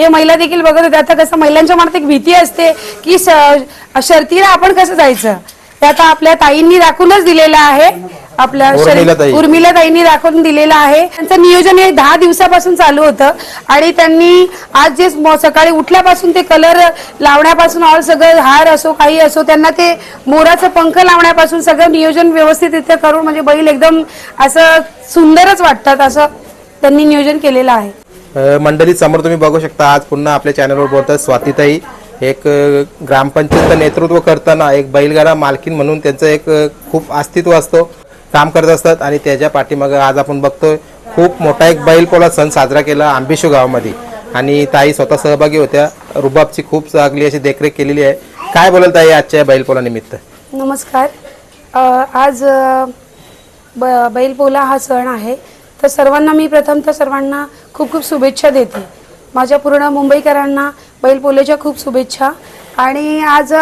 हे महिला देखील बघत होते. आता कसं महिलांच्या मनात एक भीती असते की शर्तीला आपण कसं जायचं? ते आता आपल्या ताईंनी दाखवूनच दिलेलं आहे. आपल्या उर्मिला ताईंनी दाखवून दिलेलं आहे. त्यांचं नियोजन हे दहा दिवसापासून चालू होतं आणि त्यांनी आज जे सकाळी उठल्यापासून ते कलर लावण्यापासून ऑल सगळं हार असो काही असो त्यांना ते मोराचं पंख लावण्यापासून सगळं नियोजन व्यवस्थितरित्या करून म्हणजे बैल एकदम असं सुंदरच वाटतात असं त्यांनी नियोजन केलेलं आहे. मंडळी समोर तुम्ही बघू शकता आज पुन्हा आपल्या चॅनलवर बोलतात स्वातीताई. एक ग्रामपंचायतचं नेतृत्व करताना एक बैलगाडा मालकीन म्हणून त्यांचं एक खूप अस्तित्व असतो काम करत असतात आणि त्याच्या पाठीमागं आज आपण बघतोय खूप मोठा एक बैलपोळा सण साजरा केला आंबेशो गावामध्ये. आणि ताई स्वतः सहभागी होत्या. रुबाबची खूप चांगली अशी देखरेख केलेली आहे. काय बोलाल ताई आजच्या बैलपोला निमित्त? नमस्कार. आज ब बैलपोला हा सण आहे. तर सर्वांना मी प्रथमतः सर्वांना खूप खूप शुभेच्छा देते. माझ्या पूर्ण मुंबईकरांना बैलपोल्याच्या खूप शुभेच्छा. आणि आज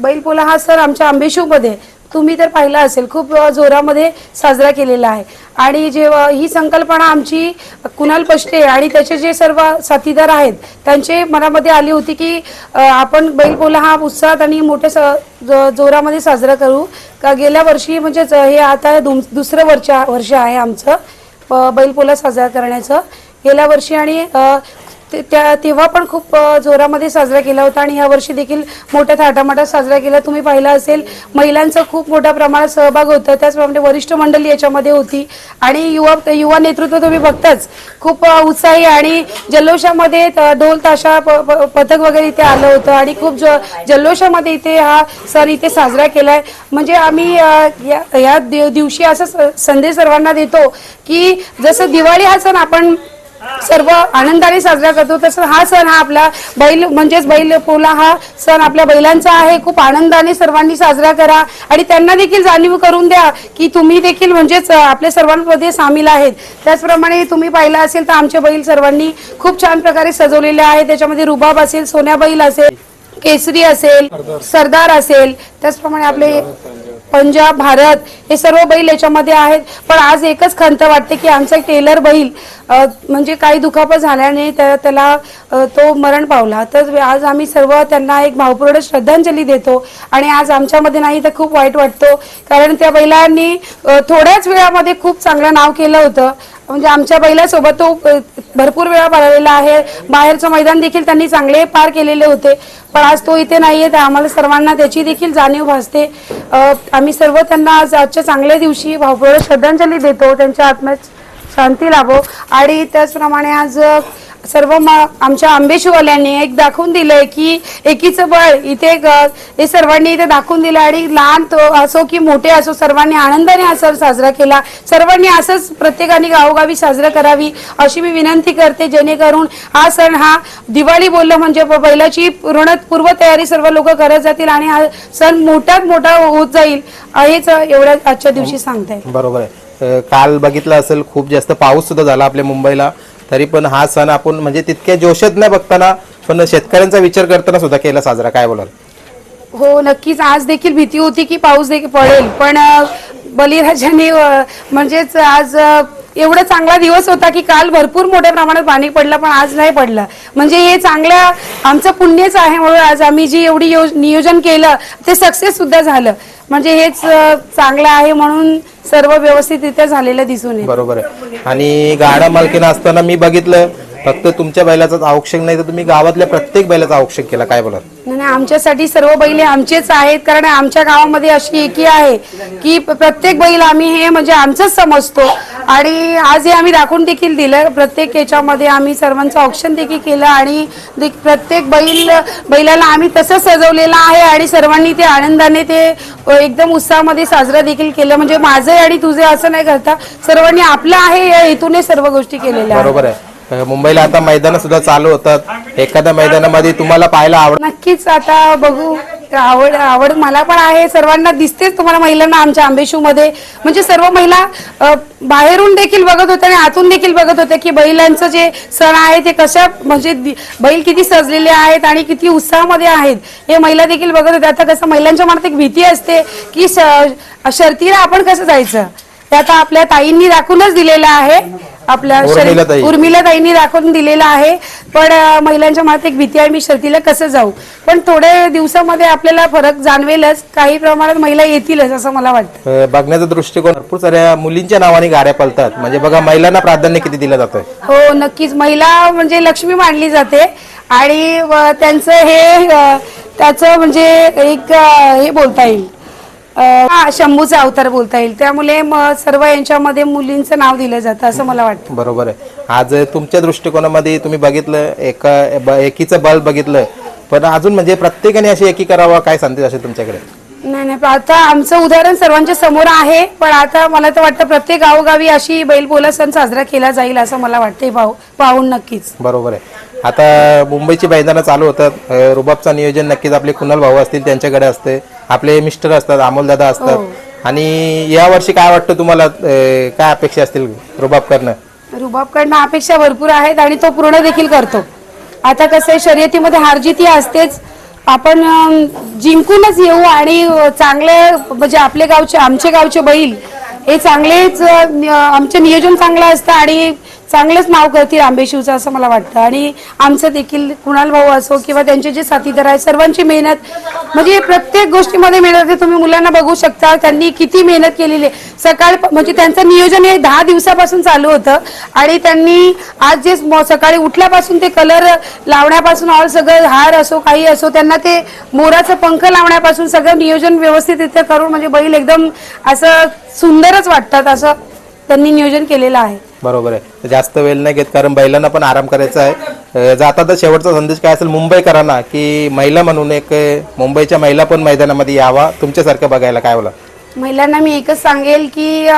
बैलपोला हा सर आमच्या आंबेशूमध्ये तुम्ही तर पाहिला असेल खूप जोरामध्ये साजरा केलेला आहे. आणि जेव्हा ही संकल्पना आमची कुणाल पष्टे आणि त्याचे जे सर्व साथीदार आहेत त्यांचे मनामध्ये आली होती की आपण बैलपोला हा उत्साहात आणि मोठ्या स- जोरामध्ये साजरा करू. का गेल्या वर्षी म्हणजेच हे आता दुम- दुसरं वर्ष वर्ष आहे आमचं बैलपोला साजरा करण्याचं. गेल्या वर्षी आणि ते- त्या तेव्हा पण खूप जोरामध्ये साजरा केला होता आणि या वर्षी देखील मोठ्या थाटामाटात साजरा केला. तुम्ही पाहिलं असेल महिलांचा खूप मोठ्या प्रमाणात सहभाग होता. त्याचप्रमाणे वरिष्ठ मंडळी याच्यामध्ये होती. आणि युवा युवा नेतृत्व तुम्ही बघताच खूप उत्साही आणि जल्लोषामध्ये त- ढोल ताशा प- प- पथक वगैरे इथे आलं होतं. आणि खूप ज जल्लोषामध्ये इथे हा सण इथे साजरा केलाय. म्हणजे आम्ही या या दिव- दिवशी असा स- संदेश सर्वांना देतो की जसं दिवाळी हा सण आपण सर्व आनंदाने साजरा करतो. तसं हा सण हा आपला बैल म्हणजेच बैल पोला हा सण आपल्या बैलांचा आहे. खूप आनंदाने सर्वांनी साजरा करा. आणि त्यांना देखील जाणीव करून द्या की तुम्ही देखील म्हणजेच आपल्या सर्वांमध्ये सामील आहेत. त्याचप्रमाणे तुम्ही पाहिलं असेल तर आमचे बैल सर्वांनी खूप छान प्रकारे सजवलेले आहे त्याच्यामध्ये रुबाब असेल सोन्या बैल असेल केसरी असेल सरदार असेल. त्याचप्रमाणे आपले पंजाब भारत हे सर्व बैल याच्यामध्ये आहेत. पण आज एकच खंत वाटते की आमचा टेलर बैल म्हणजे काही दुखापत झाल्याने त्याला तो मरण पावला. तर आज आम्ही सर्व त्यांना एक भावपूर्ण श्रद्धांजली देतो आणि आज आमच्यामध्ये नाही तर खूप वाईट वाटतो. कारण त्या बैलांनी थोड्याच वेळामध्ये खूप चांगलं नाव केलं होतं. म्हणजे आमच्या बैलासोबत तो भरपूर वेळा पळालेला आहे. बाहेरचं मैदान देखील त्यांनी चांगले पार केलेले होते. पण आज तो इथे नाहीये तर आम्हाला सर्वांना त्याची देखील जाणीव भासते. आम्ही सर्व त्यांना आज आजच्या चांगल्या दिवशी भावपूर्ण श्रद्धांजली देतो. त्यांच्या आत्म्यात शांती लाभो. आणि त्याचप्रमाणे आज सर्व आमच्या आंबेशिवाल्यांनी एक दाखवून दिलंय की एकीचं बळ इथे एक, हे सर्वांनी इथे दाखवून दिलं आणि लहान तो असो की मोठे असो सर्वांनी आनंदाने हा सण साजरा केला. सर्वांनी असंच प्रत्येकाने गावोगावी साजरा करावी अशी मी विनंती करते जेणेकरून हा सण हा दिवाळी बोललं म्हणजे ब- बैलाची पूर्ण पूर्वतयारी सर्व लोक करत जातील आणि हा सण मोठ्यात मोठा होत जाईल हेच एवढ्या आजच्या दिवशी सांगताय. बरोबर आहे. काल बघितलं असेल खूप जास्त पाऊस सुद्धा झाला आपल्या मुंबईला. तरी पण हा सण आपण म्हणजे तितक्या जोशात नाही बघताना पण शेतकऱ्यांचा विचार करताना सुद्धा केला साजरा. काय बोलाल? हो नक्कीच. आज देखील भीती होती की पाऊस देखील पडेल. पण अ, बलिराजाने म्हणजेच आज एवढा चांगला दिवस होता की काल भरपूर मोठ्या प्रमाणात पाणी पडलं पण आज नाही पडलं. म्हणजे हे चांगल्या आमचं पुण्यच आहे म्हणून आज आम्ही जी एवढी योज- नियोजन केलं ते सक्सेस सुद्धा झालं. म्हणजे हेच चांगलं आहे म्हणून सर्व व्यवस्थितरित्या झालेलं दिसून येतं. बरोबर आहे. आणि गाडा मालकीनं असताना मी बघितलं फक्त तुमच्या बैलाचाच औक्षण नाही तर तुम्ही गावातल्या प्रत्येक बैलाचा औक्षण केला. काय बोलाल? नाही नाही, आमच्यासाठी सर्व बैल आमचेच आहेत कारण आमच्या गावामध्ये अशी एकी आहे की प- प्रत्येक बैल आम्ही हे म्हणजे आमचंच समजतो. आणि आज हे आम्ही दाखवून देखील दिलं. प्रत्येक याच्यामध्ये आम्ही सर्वांचं ऑप्शन देखील केलं आणि प्रत्येक बैल बैलाला आम्ही तसं सजवलेलं आहे आणि सर्वांनी ते आनंदाने ते एकदम उत्साहामध्ये साजरा देखील केलं. म्हणजे माझं आणि तुझे असं नाही करता सर्वांनी आपलं आहे या हेतूने सर्व गोष्टी केलेल्या बरोबर आहे. मुंबईला आता मैदान सुद्धा चालू होतात. एखाद्या मैदानामध्ये तुम्हाला पाहायला आवड नक्कीच आता बघू. आवड आवड मला पण आहे सर्वांना दिसतेच तुम्हाला महिलांना आमच्या आंबेशू मध्ये. म्हणजे सर्व महिला अ, बाहेरून देखील बघत होत्या आणि आतून देखील बघत होत्या की बैलांचं जे सण आहे ते कशा म्हणजे दि- बैल किती सजलेले आहेत आणि किती उत्साहामध्ये आहेत हे महिला देखील बघत होत्या आता कसं महिलांच्या मनात एक भीती असते की श- शर्तीला आपण कसं जायचं? ते आता आपल्या ताईंनी दाखवूनच दिलेलं आहे. आपल्या. शरीर- उर्मिलाताईंनी दाखवून दिलेला आहे. पण महिलांच्या मनात एक भीती आहे मी शर्तीला कसं जाऊ? पण थोड्या दिवसामध्ये आपल्याला फरक जाणवेलच. काही प्रमाणात महिला येतीलच असं मला वाटतं. बघण्याचा दृष्टिकोन भरपूर साऱ्या मुलींच्या नावाने गाड्या पळतात म्हणजे बघा महिलांना प्राधान्य किती दिलं जातं हो नक्कीच. महिला म्हणजे लक्ष्मी मानली जाते. आणि त्यांचं हे त्याचं म्हणजे एक हे बोलता येईल. शंभूचा अवतार बोलता येईल. त्यामुळे सर्व यांच्यामध्ये मुलींचं नाव दिलं जातं असं मला वाटतं. बरोबर आहे. आज तुमच्या दृष्टिकोनामध्ये तुम्ही बघितलं एका एकीचं बल बघितलं पण अजून म्हणजे प्रत्येकाने अशी एकी करावा काय संदेश असेल तुमच्याकडे? नाही नाही पण आता आमचं उदाहरण सर्वांच्या समोर आहे पण आता मला तर वाटतं प्रत्येक गावोगावी अशी बैलपोला सण साजरा केला जाईल असं मला वाटतंय पाहू पाहून नक्कीच. बरोबर आहे. आता मुंबईची मैदानं चालू होतात. अ, रुबाबचं नियोजन नक्कीच आपले कुणाल भाऊ असतील त्यांच्याकडे असते. आपले मिस्टर असतात अमोलदादा असतात. आणि या वर्षी काय वाटतं तुम्हाला? अ, काय अपेक्षा असतील रुबाब करणं रुबाबकडनं अपेक्षा भरपूर आहेत आणि तो पूर्ण देखील करतो. आता कसं आहे शर्यतीमध्ये हारजीत ही असतेच. आपण जिंकूनच येऊ आणि चांगले म्हणजे आपले गावचे आमचे गावचे बैल हे चांगलेच आमचे नियोजन चांगलं असतं आणि चांगलंच नाव करतील आंबेशिवचं असं मला वाटतं. आणि आमचं देखील कुणाल भाऊ असो किंवा त्यांचे जे साथीदार आहेत सर्वांची मेहनत म्हणजे प्रत्येक गोष्टीमध्ये मेहनत तुम्ही मुलांना बघू शकता त्यांनी किती मेहनत केलेली आहे. सकाळ म्हणजे त्यांचं नियोजन हे दहा दिवसापासून चालू होतं. आणि त्यांनी आज जे सकाळी उठल्यापासून ते कलर लावण्यापासून ऑल सगळं हार असो काही असो त्यांना ते मोराचं पंख लावण्यापासून सगळं नियोजन व्यवस्थितरित्या करून म्हणजे बैल एकदम असं सुंदरच वाटतात असं त्यांनी नियोजन केलेलं आहे. बरोबर आहे. जास्त वेळ नाही घेत कारण बैलांना पण आराम करायचा आहे. जाता तर शेवटचा संदेश काय असेल मुंबईकरांना की महिला म्हणून एक मुंबईच्या महिला पण मैदानामध्ये यावा तुमच्यासारखं बघायला काय बोला महिलांना मी एकच सांगेल की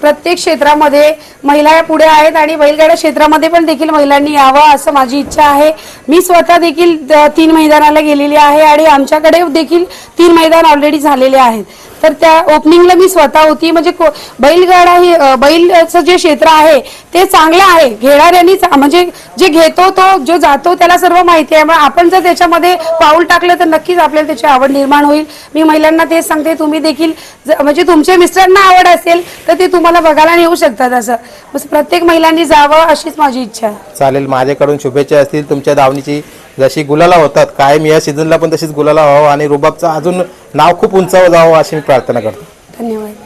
प्रत्येक क्षेत्रामध्ये महिला या पुढे आहेत आणि बैलगाड्या क्षेत्रामध्ये पण देखील महिलांनी यावं असं माझी इच्छा आहे. मी स्वतः देखील तीन मैदानाला गेलेली आहे आणि आमच्याकडे देखील तीन मैदान ऑलरेडी झालेले आहेत. तर त्या ओपनिंगला मी स्वतः होती. म्हणजे को- बैलगाडा ही बैलचं जे क्षेत्र आहे ते चांगलं आहे. घेणाऱ्यांनी म्हणजे जे घेतो तो जो जातो त्याला सर्व माहिती आहे. मग आपण जर त्याच्यामध्ये पाऊल टाकलं तर नक्कीच आपल्याला त्याची आवड निर्माण होईल. मी महिलांना तेच सांगते तुम्ही देखील ज- म्हणजे तुमच्या मिस्टरांना आवड असेल तर ते तुम्हाला बघायला नेऊ शकतात असं. बस प्रत्येक महिलांनी जावं अशीच माझी इच्छा आहे. चालेल माझ्याकडून शुभेच्छा असतील. तुमच्या धावणीची जशी गुलाला होतात कायम या सीझनला पण तशीच गुलाला व्हावं आणि रुबाबचं अजून नाव खूप उंचावं जावं अशी मी प्रार्थना करतो. धन्यवाद.